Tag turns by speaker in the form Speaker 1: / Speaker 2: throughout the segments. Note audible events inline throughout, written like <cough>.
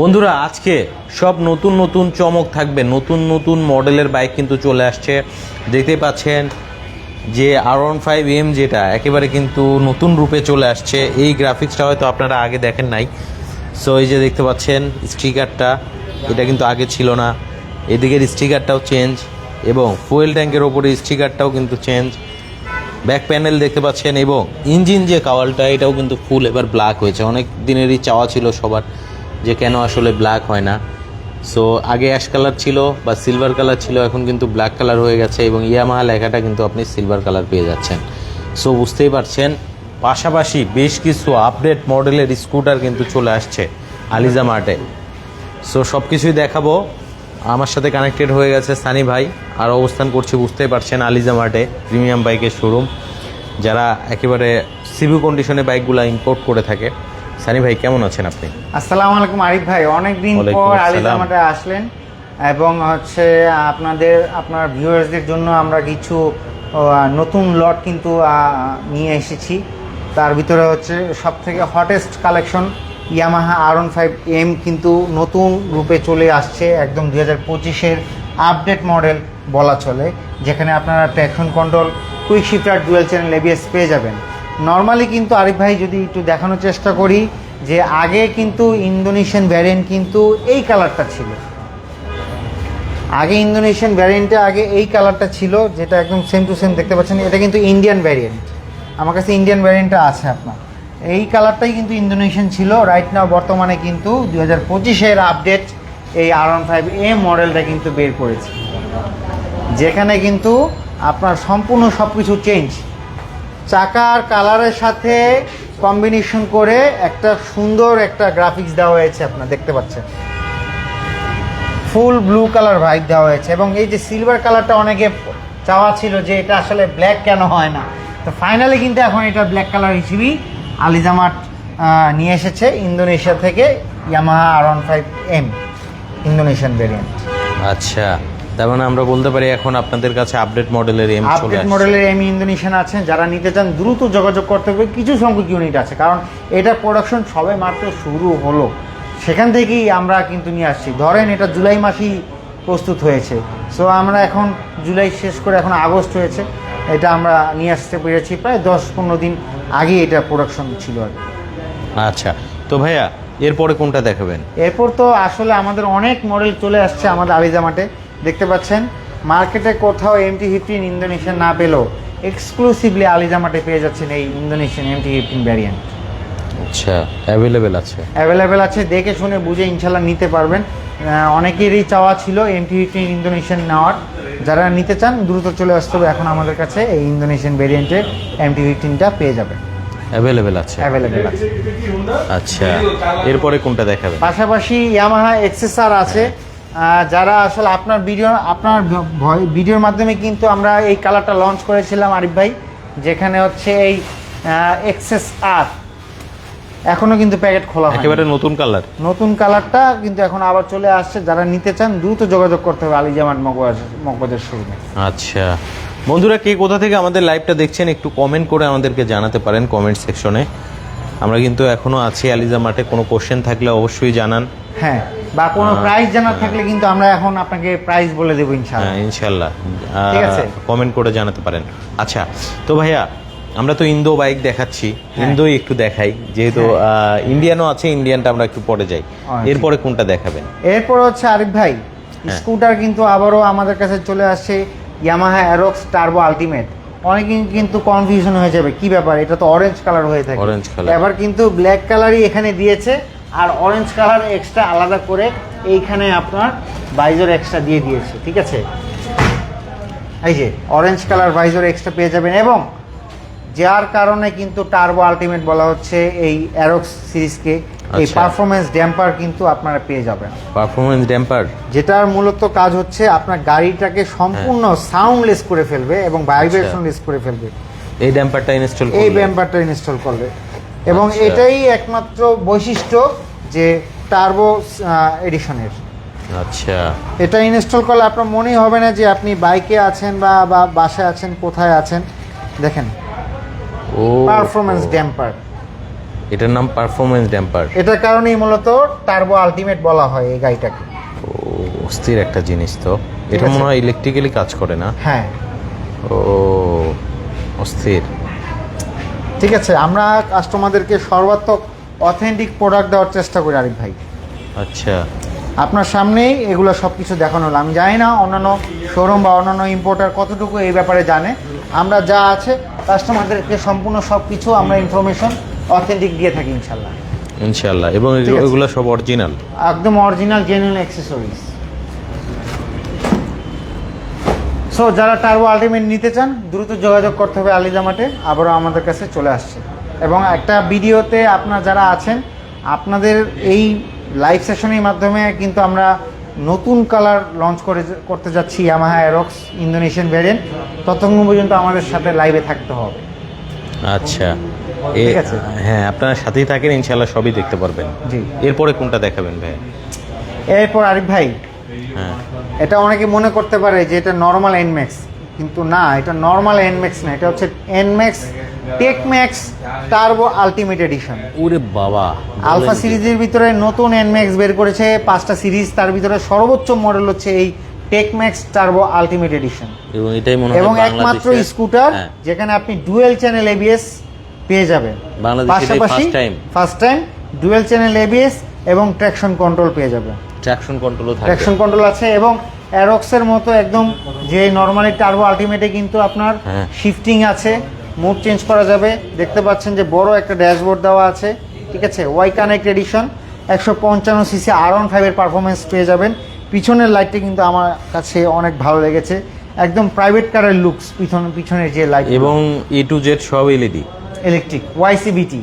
Speaker 1: বন্ধুরা, আজকে সব নতুন নতুন চমক থাকবে। নতুন নতুন মডেলের বাইক কিন্তু চলে আসছে। দেখতে পাচ্ছেন যে আর ওয়ান ফাইভ এম যেটা একেবারে কিন্তু নতুন রূপে চলে আসছে। এই গ্রাফিক্সটা হয়তো আপনারা আগে দেখেন নাই। সো এই যে দেখতে পাচ্ছেন স্টিকারটা, এটা কিন্তু আগে ছিল না। এদিকের স্টিকারটাও চেঞ্জ এবং ফুয়েল ট্যাঙ্কের ওপরে স্টিকারটাও কিন্তু চেঞ্জ ব্যাক প্যানেল দেখতে পাচ্ছেন এবং ইঞ্জিন যে কাওয়ালটা এটাও কিন্তু ফুল এবার ব্ল্যাক হয়েছে। অনেক দিনেরই চাওয়া ছিল সবার। যে কেন আসলে ব্ল্যাক হয় না। সো আগে অ্যাশ কালার ছিল বা সিলভার কালার ছিল, এখন কিন্তু ব্ল্যাক কালার হয়ে গেছে এবং ইয়ামাহা লেখাটা কিন্তু আপনি সিলভার কালার পেয়ে যাচ্ছেন। সো বুঝতেই পারছেন, পাশাপাশি বেশ কিছু আপডেট মডেলের স্কুটার কিন্তু চলে আসছে আলিজা মার্টে। সো সব কিছুই দেখাবো। আমার সাথে কানেক্টেড হয়ে গেছে সানি ভাই, আর অবস্থান করছি বুঝতেই পারছেন আলিজা মার্টে, প্রিমিয়াম বাইকের শোরুম যারা একেবারে সিভি কন্ডিশনে বাইকগুলো ইম্পোর্ট করে থাকে। সানি ভাই কেমন আছেন আপনি?
Speaker 2: আসসালামু আলাইকুম আরিফ ভাই। অনেকদিন পর। আলিজামাটে আসলেন এবং হচ্ছে আপনাদের আপনার ভিউয়ার্সদের জন্য আমরা কিছু নতুন লট কিন্তু নিয়ে এসেছি। তার ভিতরে হচ্ছে সব থেকে hottest collection Yamaha R one five M কিন্তু নতুন রূপে চলে আসছে। একদম দুই হাজার পঁচিশের আপডেট মডেল বলা চলে যেখানে আপনারা traction control quick shifter dual channel ABS পেয়ে যাবেন। নর্মালি কিন্তু আরিফ ভাই যদি একটু দেখানোর চেষ্টা করি, যে আগে কিন্তু ইন্দোনেশিয়ান ভ্যারিয়েন্ট কিন্তু এই কালারটা ছিল। আগে ইন্দোনেশিয়ান ভ্যারিয়েন্টে আগে এই কালারটা ছিল, যেটা একদম সেম টু সেম দেখতে পাচ্ছেন। এটা কিন্তু ইন্ডিয়ান ভ্যারিয়েন্ট আমার কাছে ইন্ডিয়ান ভ্যারিয়েন্টটা আছে আপনার। এই কালারটাই কিন্তু ইন্দোনেশিয়ান ছিল। রাইট নাও বর্তমানে কিন্তু দু হাজার পঁচিশের আপডেট এই আর ওয়ান ফাইভ এ মডেলটা কিন্তু বের করেছে। যেখানে কিন্তু আপনার সম্পূর্ণ সব কিছু চেঞ্জ চাকার কালারের সাথে কম্বিনেশন করে একটা সুন্দর একটা গ্রাফিক্স দেওয়া হয়েছে আপনার দেখতে পাচ্ছেন। ফুল ব্লু কালার ভাইব দেওয়া হয়েছে এবং এই যে সিলভার কালারটা অনেকে চাওয়া ছিল যে এটা আসলে ব্ল্যাক কেন হয় না। তো ফাইনালি কিন্তু এখন এটা ব্ল্যাক কালার হিসেবেই আলিজামাট নিয়ে এসেছে ইন্দোনেশিয়া থেকে Yamaha R one five M Indonesian variant
Speaker 1: আচ্ছা। তার মানে আমরা বলতে পারি এখন আপনাদের কাছে আপডেট মডেলের এম
Speaker 2: আপডেট মডেলের এম ইন্দোনেশিয়ান আছেন যারা নিতে চান দ্রুত যোগাযোগ করতে হবে কিছু সংখ্যক ইউনিট আছে কারণ এটা প্রোডাকশন সবে মাত্র শুরু হলো। সেখান থেকেই আমরা কিন্তু নিয়ে আসছি। ধরেন এটা জুলাই মাসেই প্রস্তুত হয়েছে। সো আমরা এখন জুলাই শেষ করে এখন আগস্ট হয়েছে। এটা আমরা নিয়ে আসতে পেরেছি প্রায় দশ পনেরো দিন আগে এটা প্রোডাকশন ছিল আর
Speaker 1: আচ্ছা তো ভাইয়া এরপরে কোনটা দেখাবেন?
Speaker 2: এরপর তো আসলে আমাদের অনেক মডেল চলে আসছে আমাদের আলিজামাটে দেখতে পাচ্ছেন? মার্কেটে কোথাও এমটি ফিফটিন ইন্দোনেশিয়ান না পেলেও এক্সক্লুসিভলি আলিজামাটে পেয়ে যাচ্ছেন এই ইন্দোনেশিয়ান এমটি ফিফটিন ভ্যারিয়েন্ট
Speaker 1: আচ্ছা অ্যাভেলেবেল আছে।
Speaker 2: অ্যাভেলেবেল আছে দেখে শুনে বুঝে ইনশাল্লাহ নিতে পারবেন। অনেকেরই চাওয়া ছিল এমটি ফিফটিন ইন্দোনেশিয়ান নেওয়ার। যারা নিতে চান দ্রুত চলে আসতে হবে এখন আমাদের কাছে এই ইন্দোনেশিয়ান ভ্যারিয়েন্টের এমটি ফিফটিনটা পেয়ে যাবেন।
Speaker 1: অ্যাভেলেবেল আছে।
Speaker 2: অ্যাভেলেবেল আছে।
Speaker 1: আচ্ছা এরপরে কোনটা দেখাবেন?
Speaker 2: পাশাপাশি ইয়ামাহা এক্সেসার আছে। যারা আসলে আপনার ভিডিও আপনার ভিডিওর মাধ্যমে কিন্তু আমরা এই কালারটা লঞ্চ করেছিলাম আরিফ ভাই যেখানে হচ্ছে এই এক্সেস আর এখনও কিন্তু প্যাকেট খোলা
Speaker 1: একেবারে নতুন কালার
Speaker 2: নতুন কালারটা কিন্তু এখন আবার চলে আসছে। যারা নিতে চান দ্রুত যোগাযোগ করতে হবে আলিজামাট মকবাজার মকবাজার শোরুমে
Speaker 1: আচ্ছা। বন্ধুরা কে কোথা থেকে আমাদের লাইভটা দেখছেন একটু কমেন্ট করে আমাদেরকে জানাতে পারেন কমেন্ট সেকশনে আমরা কিন্তু এখনও আছি আলিজা মাঠে। কোনো কোশ্চেন থাকলে অবশ্যই জানান।
Speaker 2: হ্যাঁ। বা কোনো প্রাইস জানার থাকলে কিন্তু আমরা এখন আপনাকে প্রাইস বলে দেবো ইনশাআল্লাহ।
Speaker 1: হ্যাঁ ইনশাল্লাহ
Speaker 2: ঠিক আছে।
Speaker 1: কমেন্ট করে জানাতে পারেন। আচ্ছা তো ভাইয়া আমরা তো ইন্দো বাইক দেখাচ্ছি।
Speaker 2: হ্যাঁ।
Speaker 1: ইন্দোই একটু দেখাই যেহেতু ইন্ডিয়ানও আছে ইন্ডিয়ানটা আমরা একটু পরে যাই।
Speaker 2: আচ্ছা।
Speaker 1: এরপরে কোনটা দেখাবেন?
Speaker 2: এরপর হচ্ছে আরিফ ভাই
Speaker 1: হ্যাঁ।
Speaker 2: স্কুটার কিন্তু আবারও আমাদের কাছে চলে আসছে ইয়ামাহা অ্যারক্স টার্বো আলটিমেট অনেকে কিন্তু কনফিউশন হয়ে যাবে কি ব্যাপার? এটা তো অরেঞ্জ কালার হয়ে থাকে।
Speaker 1: Orange color।
Speaker 2: এবার কিন্তু ব্ল্যাক কালারই এখানে দিয়েছে। আর অরেঞ্জ কালার এক্সট্রা আলাদা করে এইখানে আপনার বাইজর এক্সট্রা দিয়ে দিয়েছে ঠিক আছে? এই যে অরেঞ্জ কালার বাইজর এক্সট্রা পেয়ে যাবেন এবং যার কারণে কিন্তু টার্বো আলটিমেট বলা হচ্ছে এই অ্যারক্স সিরিজকে এই
Speaker 1: আচ্ছা।
Speaker 2: পারফরমেন্স ড্যাম্পার কিন্তু আপনারা পেয়ে যাবেন।
Speaker 1: পারফরমেন্স ড্যাম্পার
Speaker 2: যেটার মূলত কাজ হচ্ছে আপনার গাড়িটাকে সম্পূর্ণ
Speaker 1: হ্যাঁ।
Speaker 2: সাউন্ডলেস করে ফেলবে এবং ভাইব্রেশনলেস করে ফেলবে।
Speaker 1: এই ড্যাম্পারটা ইনস্টল
Speaker 2: এই ব্যাম্পারটা ইনস্টল করবে। এবং
Speaker 1: আচ্ছা।
Speaker 2: এটাই একমাত্র বৈশিষ্ট্য যে টার্বো এডিশনের
Speaker 1: আচ্ছা।
Speaker 2: এটা ইনস্টল করলে আপনার মনেই হবে না যে আপনি বাইকে আছেন বা বা বাসায় আছেন কোথায় আছেন। দেখেন
Speaker 1: ও।
Speaker 2: পারফরমেন্স ড্যাম্পার
Speaker 1: এটার নাম পারফরমেন্স ড্যাম্পার
Speaker 2: এটার কারণেই মূলত টার্বো আলটিমেট বলা হয় এই গাড়িটাকে।
Speaker 1: ও অস্থির একটা জিনিস তো। এটা মনে হয় ইলেকট্রিক্যালি কাজ করে না?
Speaker 2: হ্যাঁ।
Speaker 1: ও অস্থির।
Speaker 2: ঠিক আছে আমরা কাস্টমারদেরকে সর্বাত্মক অথেন্টিক প্রোডাক্ট দেওয়ার চেষ্টা করি আরিফ ভাই।
Speaker 1: আচ্ছা।
Speaker 2: আপনার সামনেই এগুলো সব কিছু দেখানো হলো। আমি জানি না অন্যান্য শোরুম বা অন্যান্য ইম্পোর্টার কতটুকু এই ব্যাপারে জানে। আমরা যা আছে কাস্টমারদেরকে সম্পূর্ণ সব কিছু আমরা ইনফরমেশন অথেন্টিক দিয়ে থাকি ইনশাল্লাহ
Speaker 1: ইনশাল্লাহ এবং এগুলো- সব অরিজিনাল
Speaker 2: একদম অরিজিনাল জেনুইন অ্যাক্সেসরিজ সো যারা টার্বো আলটিমেট নিতে চান দ্রুত যোগাযোগ করতে হবে আলিজামাটে আবারও আমাদের কাছে চলে আসছে। এবং একটা ভিডিওতে আপনার যারা আছেন আপনাদের এই লাইভ সেশনের মাধ্যমে কিন্তু আমরা নতুন কালার লঞ্চ করে করতে যাচ্ছি ইয়ামাহা অ্যারক্স ইন্দোনেশিয়ান ভ্যারিয়েন্ট ততক্ষণ পর্যন্ত আমাদের সাথে লাইভে থাকতে হবে।
Speaker 1: আচ্ছা। হ্যাঁ আপনারা সাথেই থাকেন ইনশাল্লাহ সবই দেখতে পারবেন।
Speaker 2: জি।
Speaker 1: এরপরে কোনটা দেখাবেন ভাই?
Speaker 2: এরপর আরিফ ভাই এটা অনেকে মনে করতে পারে যে এটা নর্মাল এনম্যাক্স কিন্তু না এটা নর্মাল এনম্যাক্স না এটা হচ্ছে NMax TechMax turbo ultimate edition
Speaker 1: ওরে বাবা
Speaker 2: আলফা সিরিজের ভিতরে নতুন এনম্যাক্স বের করেছে পাঁচটা সিরিজ তার ভিতরে সর্বোচ্চ মডেল হচ্ছে এই টেকম্যাক্স টার্বো আলটিমেট এডিশন
Speaker 1: এবং এটাই মনে হয়
Speaker 2: এবং একমাত্র স্কুটার
Speaker 1: হ্যাঁ,
Speaker 2: যেখানে আপনি ডুয়েল চ্যানেল এবিএস পেয়ে যাবেন। পাশাপাশি
Speaker 1: first time।
Speaker 2: First time dual channel ABS এবং ট্র্যাকশন কন্ট্রোল পেয়ে যাবেন।
Speaker 1: ট্রাকশন কন্ট্রোলও থাকবে।
Speaker 2: ট্র্যাকশন কন্ট্রোল আছে এবং অ্যারক্সের মতো একদম যে নর্মালি টার্বো আলটিমেটে কিন্তু আপনার
Speaker 1: হ্যাঁ।
Speaker 2: শিফটিং আছে মুড চেঞ্জ করা যাবে। দেখতে পাচ্ছেন যে বড় একটা ড্যাশবোর্ড দেওয়া আছে ঠিক আছে? ওয়াই কানেক্ট এডিশন একশো পঞ্চান্ন সিসি আর ওয়ান ফাইভের পারফরমেন্স পেয়ে যাবেন। পিছনের লাইটটি কিন্তু আমার কাছে অনেক ভালো লেগেছে। একদম প্রাইভেট কারের লুকস পিছন পিছনের যে লাইট
Speaker 1: এবং এ টু জেড সব এলইডি
Speaker 2: ইলেকট্রিক ওয়াই ওয়াইসিবিটি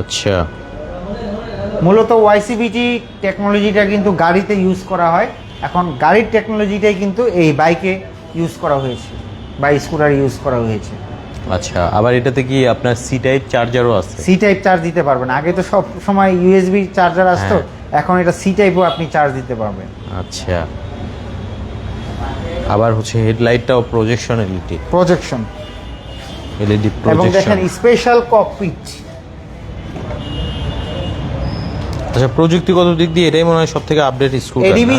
Speaker 1: আচ্ছা।
Speaker 2: মূলত ওয়াইসিবিটি টেকনোলজিটা কিন্তু গাড়িতে ইউজ করা হয়। এখন গাড়ির টেকনোলজিটাই কিন্তু এই বাইকে ইউজ করা হয়েছে বা স্কুটার ইউজ করা হয়েছে।
Speaker 1: আচ্ছা আবার এটাতে কি আপনার সি টাইপ চার্জারও আছে?
Speaker 2: সি টাইপ চার্জ দিতে পারবেন। আগে তো সব সময় ইউএসবি চার্জার আসতো
Speaker 1: হ্যাঁ।
Speaker 2: এখন এটা সি টাইপও আপনি চার্জ দিতে পারবেন।
Speaker 1: আচ্ছা। আবার হচ্ছে হেডলাইটটাও projection LED
Speaker 2: projection
Speaker 1: LED projection
Speaker 2: এবং দেখেন স্পেশাল ককপিট
Speaker 1: আচ্ছা প্রযুক্তিগত দিক দিয়ে এটাই মনে হয় সব থেকে আপডেট স্কুটার
Speaker 2: এডিবি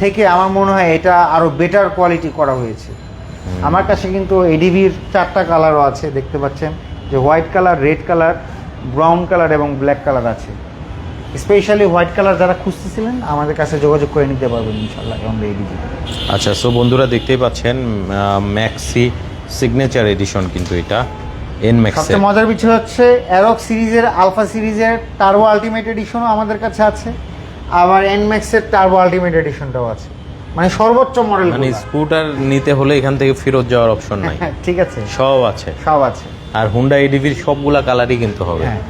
Speaker 2: থেকে আমার মনে হয় এটা আরও বেটার কোয়ালিটি করা হয়েছে। আমার কাছে কিন্তু এডিবির চারটা কালারও আছে দেখতে পাচ্ছেন? যে white colour red colour brown colour এবং ব্ল্যাক কালার আছে। স্পেশালি হোয়াইট কালার যারা খুঁজতেছিলেন আমাদের কাছে যোগাযোগ করে নিতে পারবেন ইনশাল্লাহ আমরা এডিবি।
Speaker 1: আচ্ছা সো বন্ধুরা দেখতেই পাচ্ছেন ম্যাক্সি সিগনেচার এডিশন কিন্তু এটা। এন
Speaker 2: সবচেয়ে মজার বিষয় হচ্ছে অ্যারক সিরিজের আলফা সিরিজের টার্বো আলটিমেট এডিশনও আমাদের কাছে আছে আবার এনম্যাক্সের টার্বো আলটিমেট এডিশনটাও আছে। মানে সর্বোচ্চ মডেল
Speaker 1: মানে স্কুটার নিতে হলে এখান থেকে ফেরত যাওয়ার অপশন নাই। <laughs>
Speaker 2: ঠিক আছে।
Speaker 1: সব আছে।
Speaker 2: সব আছে।
Speaker 1: আর হুন্ডা এডিভির সবগুলা কালারই কিন্তু হবে।
Speaker 2: হ্যাঁ।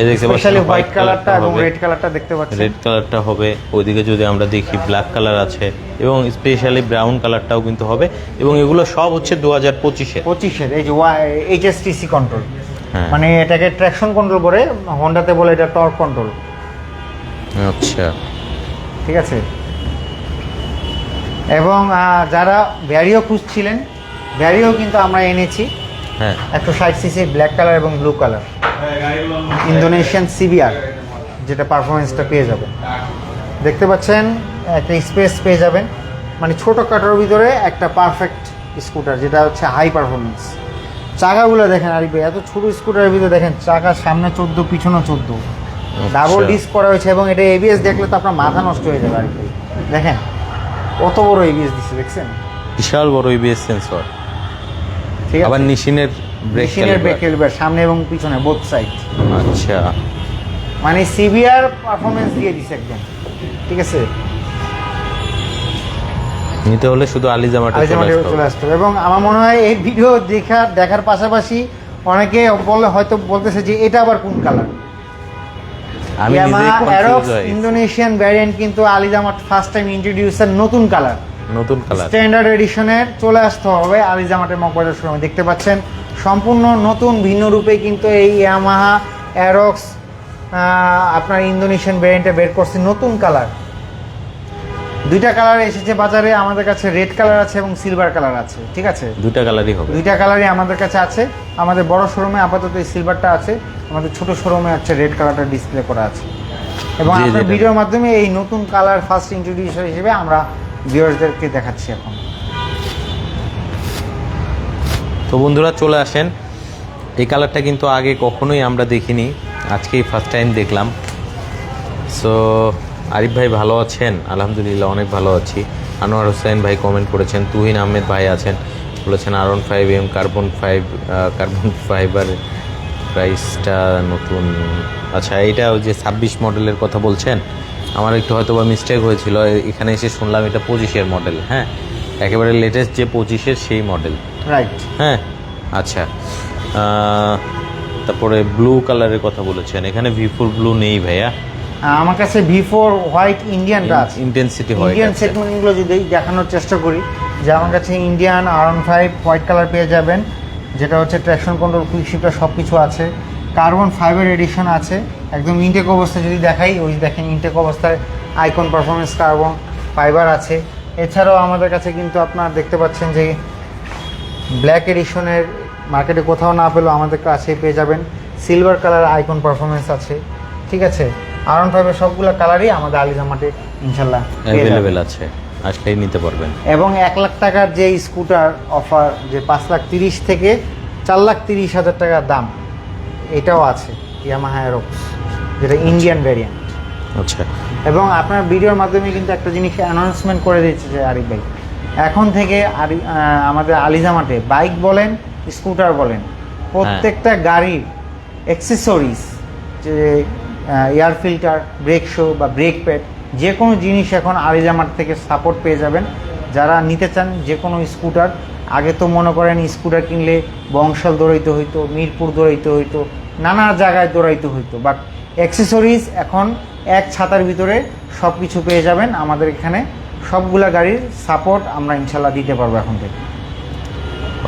Speaker 1: এই দেখতে পাচ্ছেন
Speaker 2: স্পেশালি হোয়াইট কালারটা এবং রেড কালারটা দেখতে পাচ্ছেন।
Speaker 1: রেড কালারটা হবে। ওইদিকে যদি আমরা দেখি ব্ল্যাক কালার আছে এবং স্পেশালি ব্রাউন কালারটাও কিন্তু হবে এবং এগুলো সব হচ্ছে দু হাজার পঁচিশে
Speaker 2: পঁচিশের এই যে এইচএসটিসি কন্ট্রোল
Speaker 1: হ্যাঁ।
Speaker 2: মানে এটাকে ট্র্যাকশন কন্ট্রোল করে হোন্ডাতে বলে এটা টর্ক কন্ট্রোল
Speaker 1: আচ্ছা।
Speaker 2: ঠিক আছে? এবং যারা ভ্যারিও খুঁজছিলেন ভ্যারিও কিন্তু আমরা এনেছি।
Speaker 1: হ্যাঁ।
Speaker 2: একশো ষাট সিসি ব্ল্যাক কালার এবং ব্লু কালার ইন্দোনেশিয়ান সিবিআর যেটা পারফরমেন্সটা পেয়ে যাবেন। দেখতে পাচ্ছেন একটা স্পেস পেয়ে যাবেন। মানে ছোটো কাটার ভিতরে একটা পারফেক্ট স্কুটার যেটা হচ্ছে হাই পারফরমেন্স চাকাগুলো দেখেন আর এত ছোট স্কুটারের ভিতরে দেখেন চাকা সামনে চোদ্দ পিছনে চোদ্দ। ডাবল ডিস্ক করা হয়েছে এবং এটা এবিএস দেখলে তো আপনার মাথা নষ্ট হয়ে যাবে আর কি দেখেন কত বড় এবিএস দিচ্ছে দেখছেন?
Speaker 1: বিশাল বড় ইবিএস সেন্সর
Speaker 2: ঠিক আছে?
Speaker 1: আবার নিশিনের ব্রেক
Speaker 2: মেশিনের ব্রেক ক্যালিপার সামনে এবং পিছনে বোথ সাইড
Speaker 1: আচ্ছা।
Speaker 2: মানে সিভিআর পারফরমেন্স দিয়ে দিছে একদম ঠিক আছে?
Speaker 1: নিতে হলে শুধু আলিজামাটা
Speaker 2: চলে আসতে হবে। এবং আমার মনে হয় এই ভিডিও দেখার দেখার পাশাপাশি অনেকে বলে হয়তো বলতেছে যে এটা আবার কোন কালার
Speaker 1: আমি হই
Speaker 2: ইন্দোনেশিয়ান ভ্যারিয়েন্ট কিন্তু আলিজামাট ফার্স্ট টাইম ইন্ট্রোডিউসার নতুন কালার
Speaker 1: নতুন কালার
Speaker 2: স্ট্যান্ডার্ড এডিশনের চলে আসতে হবে আলিজামাটের মকবাজার শোরুমে। দেখতে পাচ্ছেন সম্পূর্ণ নতুন ভিন্ন রূপে কিন্তু এই ইয়ামাহা অ্যারক্স আপনার ইন্দোনেশিয়ান ভ্যারিয়েন্টে বের করছে নতুন কালার দুইটা কালার এসেছে বাজারে আমাদের কাছে রেড কালার আছে এবং সিলভার কালার আছে ঠিক আছে?
Speaker 1: দুইটা কালারই হবে।
Speaker 2: দুইটা কালারই আমাদের কাছে আছে। আমাদের বড় শোরুমে আপাতত এই সিলভারটা আছে আমাদের ছোট শোরুমে হচ্ছে রেড কালারটা ডিসপ্লে করা আছে। এবং আপনার ভিডিওর মাধ্যমে এই নতুন কালার ফার্স্ট ইন্ট্রোডিউস হিসেবে আমরা ভিউয়ার্সদেরকে দেখাচ্ছি এখন।
Speaker 1: তো বন্ধুরা চলে আসেন। এই কালারটা কিন্তু আগে কখনোই আমরা দেখিনি। আজকেই ফার্স্ট টাইম দেখলাম। সো আরিফ ভাই ভালো আছেন? আলহামদুলিল্লাহ, অনেক ভালো আছি। আনোয়ার হোসেন ভাই কমেন্ট করেছেন। তুহিন আহমেদ ভাই আছেন। বলেছেন R one five M carbon five carbon fibre প্রাইসটা নতুন। আচ্ছা এইটা ওই যে ছাব্বিশ মডেলের কথা বলছেন? আমার একটু হয়তো বা মিস্টেক হয়েছিল এখানে এসে শুনলাম এটা পঁচিশের মডেল হ্যাঁ? একেবারে লেটেস্ট যে পঁচিশের সেই মডেল
Speaker 2: রাইট
Speaker 1: হ্যাঁ? আচ্ছা। তারপরে ব্লু কালারের কথা বলেছেন। এখানে ভি ফোর ব্লু নেই ভাইয়া।
Speaker 2: আমার কাছে ভি ফোর হোয়াইট ইন্ডিয়ানটা আছে
Speaker 1: ইন্টেন্সিটি হয়
Speaker 2: ইন্ডিয়ান সেগমেন্টগুলো যদি দেখানোর চেষ্টা করি যে আমার কাছে Indian R five white colour পেয়ে যাবেন যেটা হচ্ছে ট্র্যাকশন কন্ট্রোল কুইক শিফটার সব কিছু আছে। কার্বন ফাইবার এডিশন আছে। একদম ইনটেক অবস্থা যদি দেখাই ওই দেখেন ইনটেক অবস্থায় আইকন পারফরমেন্স কার্বন ফাইবার আছে। এছাড়াও আমাদের কাছে কিন্তু আপনার দেখতে পাচ্ছেন যে ব্ল্যাক এডিশনের মার্কেটে কোথাও না পেলেও আমাদের কাছে পেয়ে যাবেন। সিলভার কালার আইকন পারফরমেন্স আছে। ঠিক আছে? আর ওয়ান ফাইভের সবগুলো কালারই আমাদের আলিজামাটে ইনশাল্লাহ।
Speaker 1: অ্যাভেলেবেল আছে। আসলেই নিতে পারবেন।
Speaker 2: এবং এক লাখ টাকার যে স্কুটার অফার যে পাঁচ লাখ তিরিশ থেকে চার লাখ তিরিশ হাজার টাকার দাম এটাও আছে ইয়ামাহা এরোক্স যেটা ইন্ডিয়ান ভ্যারিয়েন্ট
Speaker 1: আচ্ছা।
Speaker 2: এবং আপনার ভিডিওর মাধ্যমে কিন্তু একটা জিনিস অ্যানাউন্সমেন্ট করে দিয়েছে যে আরিফ ভাই। এখন থেকে আরি আমাদের আলিজামাটে বাইক বলেন স্কুটার বলেন প্রত্যেকটা গাড়ির অ্যাক্সেসরিজ যে এয়ার ফিল্টার ব্রেক শো বা ব্রেক প্যাড যে কোনো জিনিস এখন আলিজামাট থেকে সাপোর্ট পেয়ে যাবেন। যারা নিতে চান যে কোনো স্কুটার আগে তো মনে করেন স্কুটার কিনলে বংশাল দৌড়াইতে হইতো মিরপুর দৌড়াইতে হইতো নানা জায়গায় দৌড়াইতে হইতো বাট অ্যাক্সেসরিজ এখন এক ছাতার ভিতরে সব কিছু পেয়ে যাবেন। আমাদের এখানে সবগুলা গাড়ির সাপোর্ট আমরা ইনশাল্লাহ দিতে পারব এখন থেকে।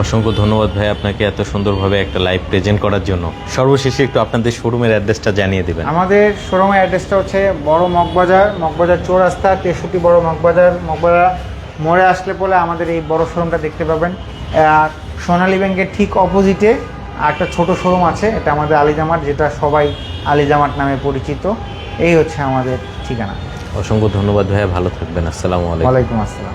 Speaker 1: অসংখ্য ধন্যবাদ ভাই আপনাকে এত সুন্দরভাবে একটা লাইভ প্রেজেন্ট করার জন্য। সর্বশেষে একটু আপনাদের শোরুমের অ্যাড্রেসটা জানিয়ে দেবেন।
Speaker 2: আমাদের শোরুমের অ্যাড্রেসটা হচ্ছে বড় মগবাজার মগবাজার চৌরাস্তা তেষট্টি বড় মগবাজার মগবাজার মোড়ে আসলে পরে আমাদের এই বড় শোরুমটা দেখতে পাবেন। আর সোনালী ব্যাংকের ঠিক অপোজিটে একটা ছোট শোরুম আছে এটা আমাদের আলিজামাট যেটা সবাই আলিজামাট নামে পরিচিত। এই হচ্ছে আমাদের ঠিকানা।
Speaker 1: অসংখ্য ধন্যবাদ ভাইয়া ভালো থাকবেন। আসসালামু আলাইকুম।
Speaker 2: আসসালাম।